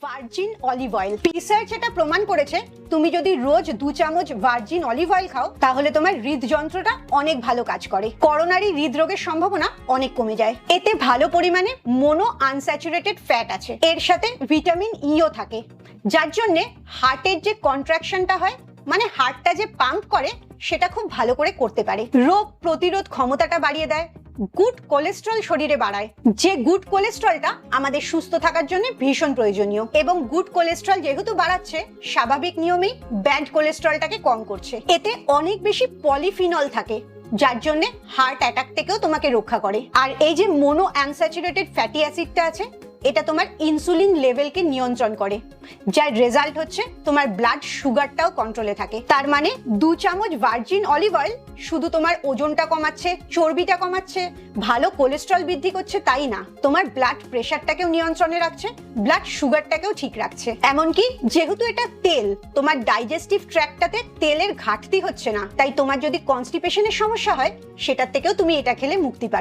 Virgin olive oil research এটা প্রমাণ করেছে, তুমি যদি রোজ দু চামচ ভার্জিন অলিভ অয়েল খাও, তাহলে তোমার হৃদযন্ত্রটা অনেক ভালো কাজ করে। করোনারি হৃদরোগের সম্ভাবনা অনেক কমে যায়। এতে ভালো পরিমাণে মোনো আনস্যাচুরেটেড ফ্যাট আছে। এর সাথে ভিটামিন ইও থাকে। যার জন্য হার্টের যে কন্ট্রাকশনটা হয় মানে হার্টটা যে পাম্প করে, সেটা খুব ভালো করে করতে পারে। রোগ প্রতিরোধ ক্ষমতাটা বাড়িয়ে দেয়। গুড কোলেস্ট্রল শরীরে বাড়ায়। যে গুড কোলেস্ট্রলটা আমাদের সুস্থ থাকার জন্য ভীষণ প্রয়োজনীয়। এবং গুড কোলেস্ট্রল যেহেতু বাড়াচ্ছে, স্বাভাবিক নিয়মেই ব্যাড কোলেস্ট্রলটাকে কম করছে। এতে অনেক বেশি পলিফিনল থাকে, যার জন্য হার্ট অ্যাটাক থেকেও তোমাকে রক্ষা করে। আর এই যে মোনো অ্যানস্যাচুরেটেড ফ্যাটি অ্যাসিডটা আছে এটা তোমার ইনসুলিন লেভেলকে নিয়ন্ত্রণ করে। যার রেজাল্ট হচ্ছে তোমার ব্লাড সুগারটাও কন্ট্রোলে থাকে। তার মানে দু চামচ ভার্জিন অলিভ অয়েল শুধু তোমার ওজনটা কমাচ্ছে, চর্বিটা কমাচ্ছে, ভালো কোলেস্ট্রল বৃদ্ধি করছে তাই না। তোমার ব্লাড প্রেশারটাকেও নিয়ন্ত্রণে রাখছে ব্লাড সুগারটাকেও ঠিক রাখছে। এমনকি যেহেতু এটা তেল, তোমার ডাইজেস্টিভ ট্র্যাকটাতে তেলের ঘাটতি হচ্ছে না। তাই তোমার যদি কনস্টিপেশনের সমস্যা হয়, সেটার থেকেও তুমি এটা খেলে মুক্তি পাচ্ছ।